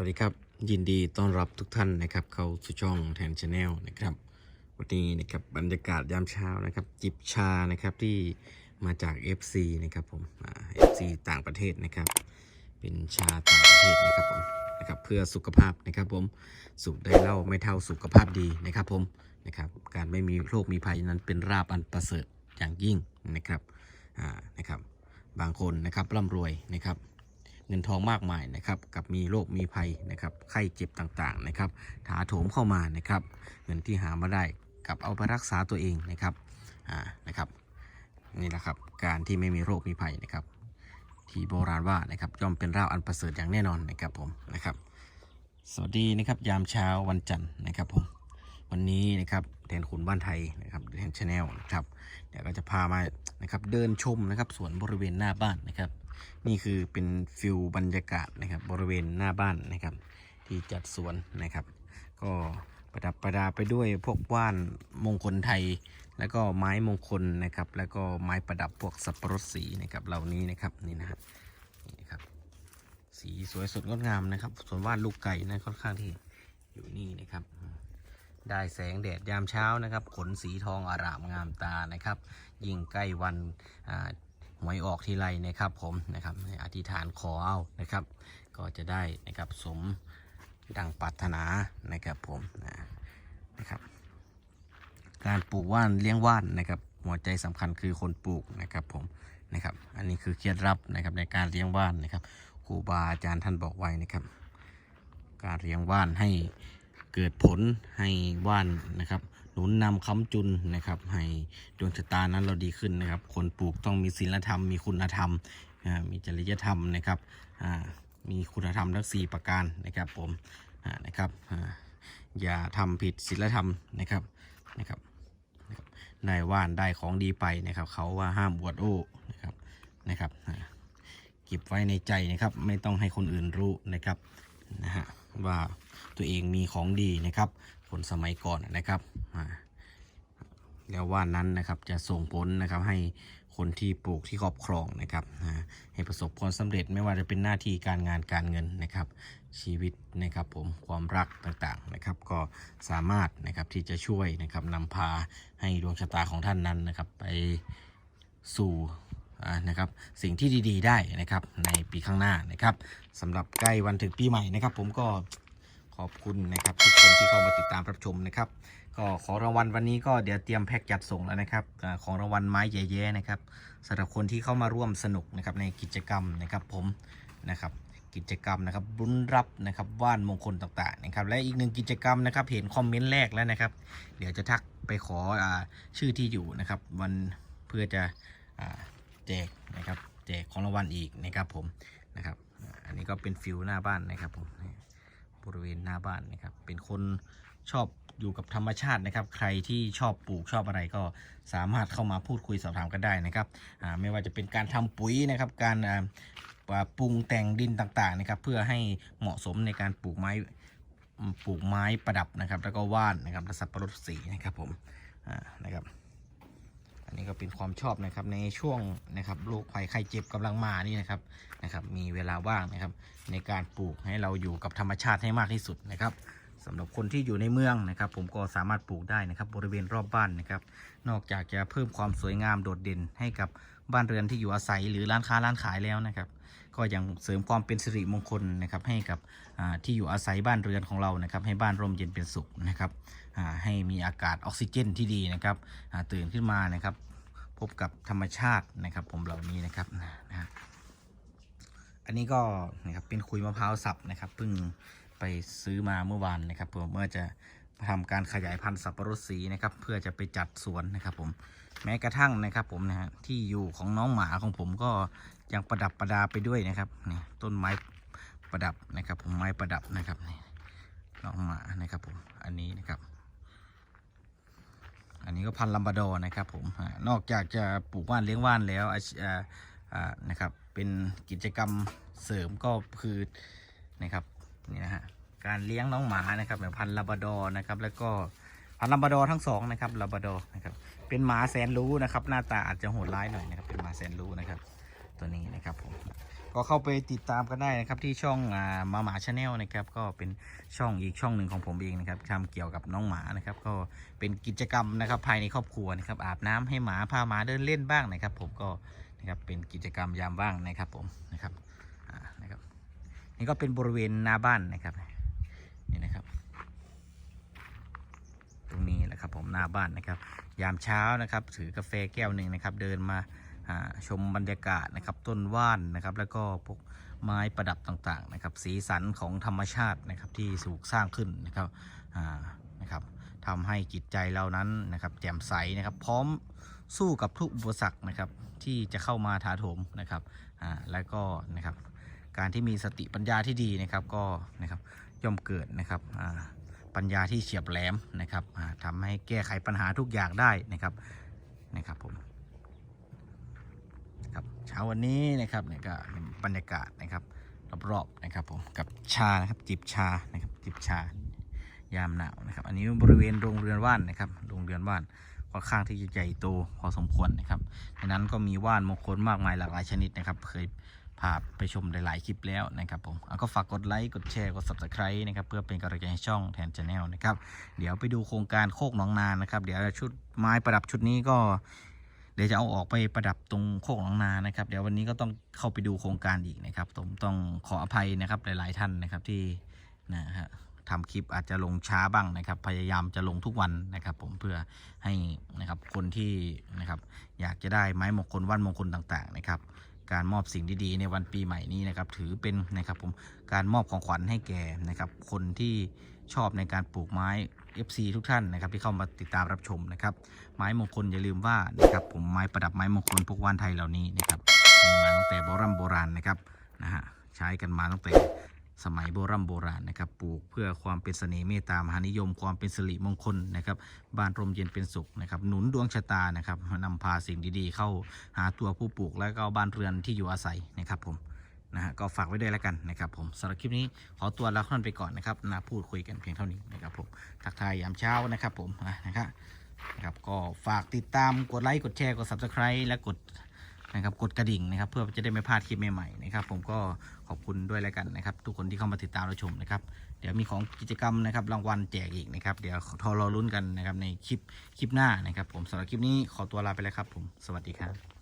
วัสดีครับ ยินดีต้อนรับทุกท่านนะครับ เข้าสู่ช่องแทนชาแนลนะครับ วันนี้นะครับบรรยากาศยามเช้านะครับ จิบชานะครับที่มาจาก FC นะครับผมเอ่า FC ต่างประเทศนะครับ เป็นชาต่างประเทศนะครับผมนะครับเพื่อสุขภาพนะครับผมสุขได้เล่าไม่เท่าสุขภาพดีนะครับผมนะครับการไม่มีโรคมีภัยนั้นเป็นราบอันประเสริฐอย่างยิ่งนะครับอ่านะครับ บางคนนะครับร่ำรวยนะครับ เงินทองมากมายนะครับกับมีโรคมีภัยนะครับไข้เจ็บต่างๆนะครับถาโถมเข้ามานะครับเงินที่หามาได้กับเอาไปรักษาตัวเองนะครับอ่านะครับนี่แหละครับการที่ไม่มีโรคมีภัยนะครับ ที่โบราณว่านะครับย่อมเป็นราวอันประเสริฐอย่างแน่นอนนะครับผมนะครับ สวัสดีนะครับยามเช้าวันจันทร์นะครับผมวันนี้นะครับแทนขุนบ้านไทยนะครับแทนชาแนลนะครับเดี๋ยวก็จะพามานะครับเดินชมนะครับสวนบริเวณหน้าบ้านนะครับ นี่คือเป็นฟิลบรรยากาศนะครับ บริเวณหน้าบ้านนะครับ ที่จัดสวนนะครับ ก็ประดับประดาไปด้วยพวกว่านมงคลไทย แล้วก็ไม้มงคลนะครับ แล้วก็ไม้ประดับพวกสับปะรดสีนะครับเหล่านี้นะครับนี่นะนี่ครับ สีสวยสดงดงามนะครับ ส่วนว่านลูกไก่นะค่อนข้างที่อยู่นี่นะครับได้แสงแดดยามเช้านะครับ ขนสีทองอารามงามตานะครับ ยิ่งใกล้วันอ่า หวยออกทีไรนะครับผมนะครับให้อธิษฐานขอเอานะครับ ก็จะได้นะครับสมดังปรารถนานะครับผมนะนะครับ การปลูกว่านเลี้ยงว่านนะครับหัวใจสำคัญคือคนปลูกนะครับผมนะครับ อันนี้คือเคล็ดลับนะครับในการเลี้ยงว่านนะครับครูบาอาจารย์ท่านบอกไว้นะครับ การเลี้ยงว่านให้เกิดผลให้ว่านนะครับ หนุนนำค้ำจุนนะครับให้ดวงชะตานั้นเราดีขึ้นนะครับ คนปลูกต้องมีศีลธรรมมีคุณธรรมมีจริยธรรมนะครับมีคุณธรรมทั้ง 4 ประการนะครับผมนะครับอย่าทำผิดศีลธรรมนะครับนะครับนะครับได้ว่านได้ของดีไปนะครับ เขาว่าห้ามบวดโอ้นะครับนะครับเก็บไว้ในใจนะครับ ไม่ต้องให้คนอื่นรู้นะครับนะฮะว่าตัวเองมีของดีนะครับ คนสมัยก่อนนะครับแล้วว่านนั้นนะครับจะส่งผลนะครับให้คนที่ปลูกที่ครอบครองนะครับให้ประสบความสำเร็จไม่ว่าจะเป็นหน้าที่การงานการเงินนะครับ ชีวิตนะครับผมความรักต่างๆนะครับ ก็สามารถนะครับที่จะช่วยนะครับนำพาให้ดวงชะตาของท่านนั้นนะครับ ไปสู่นะครับสิ่งที่ดีๆได้นะครับในปีข้างหน้านะครับสำหรับใกล้วันถึงปีใหม่นะครับ ผมก็ ขอบคุณนะครับทุกคนที่เข้ามาติดตามรับชมนะครับ ก็ของรางวัลวันนี้ก็เดี๋ยวเตรียมแพ็กจัดส่งแล้วนะครับของรางวัลไม้แย่ๆนะครับสำหรับคนที่เข้ามาร่วมสนุกนะครับในกิจกรรมนะครับผมนะครับกิจกรรมนะครับรุ้นรับนะครับว่านมงคลต่างๆนะครับและอีกหนึ่งกิจกรรมนะครับเห็นคอมเมนต์แรกแล้วนะครับ เดี๋ยวจะทักไปขออชื่อที่อยู่นะครับวันเพื่อจะอแจกนะครับแจกของรางวัลอีกนะครับผมนะครับอันนี้ก็เป็นฟิวหน้าบ้านนะครับผม บริเวณหน้าบ้านนะครับ เป็นคนชอบอยู่กับธรรมชาตินะครับ ใครที่ชอบปลูกชอบอะไรก็สามารถเข้ามาพูดคุยสอบถามกันได้นะครับไม่ว่าจะเป็นการทำปุ๋ยนะครับ การปรุงแต่งดินต่างๆนะครับ เพื่อให้เหมาะสมในการปลูกไม้ปลูกไม้ประดับนะครับ แล้วก็ว่านนะครับและสับปะรดสีนะครับผมนะครับ อันนี้ก็เป็นความชอบนะครับในช่วงนะครับโรคภัยไข้เจ็บกำลังมานี่นะครับนะครับ มีเวลาว่างนะครับ ในการปลูกให้เราอยู่กับธรรมชาติให้มากที่สุดนะครับสำหรับคนที่อยู่ในเมืองนะครับ ผมก็สามารถปลูกได้นะครับ บริเวณรอบบ้านนะครับ นอกจากจะเพิ่มความสวยงามโดดเด่นให้กับ บ้านเรือนที่อยู่อาศัยหรือร้านค้าร้านขายแล้วนะครับก็ยังเสริมความเป็นสิริมงคลนะครับให้กับที่อยู่อาศัยบ้านเรือนของเรานะครับให้บ้านร่มเย็นเป็นสุขนะครับให้มีอากาศออกซิเจนที่ดีนะครับตื่นขึ้นมานะครับ พบกับธรรมชาตินะครับ ผมเหล่านี้นะครับนะอันนี้ก็นะครับเป็นคุยมะพร้าวสับนะครับเพิ่งไปซื้อมาเมื่อวานนะครับเพื่อเมื่อจะ ทำการขยายพันธุ์สับปะรดสีนะครับ เพื่อจะไปจัดสวนนะครับ ผมแม้กระทั่งนะครับผมนะฮะที่อยู่ของน้องหมาของผมก็ยังประดับประดาไปด้วยนะครับนี่ต้นไม้ประดับนะครับ ผมไม้ประดับนะครับนี่น้องหมานะครับ ผมอันนี้นะครับ อันนี้ก็พันธุ์ลัมบาดอร์นะครับ ผมนอกจากจะปลูกว่านเลี้ยงว่านแล้วอาชีอ่าอ่านะครับ เป็นกิจกรรมเสริมก็คือนะครับนี่นะฮะ การเลี้ยงน้องหมานะครับแบบพันลาบราดอนะครับแล้วก็พันลาบราดอทั้งสองนะครับลาบราดอนะครับเป็นหมาแสนรู้นะครับหน้าตาอาจจะโหดร้ายหน่อยนะครับเป็นหมาแสนรู้นะครับตัวนี้นะครับผมก็เข้าไปติดตามกันได้นะครับที่ช่องอ่ามาหมาชาแนลนะครับก็เป็นช่องอีกช่องหนึ่งของผมเองนะครับทำเกี่ยวกับน้องหมานะครับก็เป็นกิจกรรมนะครับภายในครอบครัวนะครับอาบน้ำให้หมาพาหมาเดินเล่นบ้างนะครับ ผมก็นะครับเป็นกิจกรรมยามว่างนะครับผมนะครับอ่านะครับนี่ก็เป็นบริเวณหน้าบ้านนะครับนี่นะครับ ตรง นะครับผมหน้าบ้านนะครับยามเช้านะครับถือกาแฟแก้วหนึ่งนะครับเดินมาชมบรรยากาศนะครับต้นว่านนะครับแล้วก็พวกไม้ประดับต่างๆนะครับสีสันของธรรมชาตินะครับที่สูกสร้างขึ้นนะครับนะครับทำให้จิตใจเรานั้นนะครับแจ่มใสนะครับพร้อมสู้กับทุกอุปสรรคนะครับที่จะเข้ามาถาโถมนะครับอ่าแล้วก็นะครับการที่มีสติปัญญาที่ดีนะครับก็นะครับย่อมเกิดนะครับอ่า ปัญญาที่เฉียบแหลมนะครับอ่าทำให้แก้ไขปัญหาทุกอย่างได้นะครับนะครับผมครับเช้าวันนี้นะครับเนี่ยก็บรรยากาศนะครับรอบๆนะครับผมกับชานะครับจิบชานะครับจิบชายามหนาวนะครับ อันนี้บริเวณโรงเรือนว่านนะครับโรงเรือนว่านค่อนข้างที่จะใหญ่โตพอสมควรนะครับในนั้นก็มีว่านมงคลมากมายหลากหลายชนิดนะครับ เคย พาไปชมหลาย ๆ คลิปแล้วนะครับผมก็ฝากกดไลค์ กดแชร์ กด subscribe นะครับเพื่อเป็นกำลังใจให้ช่องแทนชาแนลนะครับ เดี๋ยวไปดูโครงการโคกหนองนานะครับ เดี๋ยวชุดไม้ประดับชุดนี้ก็ เดี๋ยวจะเอาออกไปประดับตรงโคกหนองนานะครับ เดี๋ยววันนี้ก็ต้องเข้าไปดูโครงการอีกนะครับผมต้องขออภัยนะครับหลาย ๆ ท่านนะครับที่นะฮะทำคลิปอาจจะลงช้าบ้างนะครับ พยายามจะลงทุกวันนะครับ ผมเพื่อให้นะครับคนที่นะครับอยากจะได้ไม้มงคลวันมงคลต่าง ๆ นะครับ การมอบสิ่งดีๆในวันปีใหม่นี้นะครับ ถือเป็นนะครับผมการมอบของขวัญให้แก่นะครับ คนที่ชอบในการปลูกไม้ FC ทุกท่านนะครับ ที่เข้ามาติดตามรับชมนะครับ ไม้มงคลอย่าลืมว่านะครับ ผมไม้ประดับไม้มงคลพวกว่านไทยเหล่านี้นะครับมีมาตั้งแต่โบราณโบราณนะครับนะฮะใช้กันมาตั้งแต่ สมัยโบราณโบราณนะครับปลูกเพื่อความเป็นเสน่ห์เมตตามหานิยม ความเป็นสิริมงคลนะครับบ้านร่มเย็นเป็นสุขนะครับหนุนดวงชะตานะครับนำพาสิ่งดีๆ เข้าหาตัวผู้ปลูกและก็บ้านเรือนที่อยู่อาศัยนะครับผมนะฮะก็ฝากไว้ด้วยแล้วกันนะครับผมสำหรับคลิปนี้ขอตัวลาท่านไปก่อนนะครับนะพูดคุยกันเพียงเท่านี้นะครับผมทักทายยามเช้านะครับผมอะนะครับนะครับก็ฝากติดตามกดไลค์กดแชร์กด subscribe และกด นะครับกดกระดิ่งนะครับ เพื่อจะได้ไม่พลาดคลิปใหม่ๆนะครับ ผมก็ขอบคุณด้วยแล้วกันนะครับ ทุกคนที่เข้ามาติดตามรับชมนะครับ เดี๋ยวมีของกิจกรรมนะครับรางวัลแจกอีกนะครับ เดี๋ยวทอรอลุ้นกันนะครับในคลิปคลิปหน้านะครับ ผมสำหรับคลิปนี้ขอตัวลาไปแล้วครับ ผมสวัสดีครับ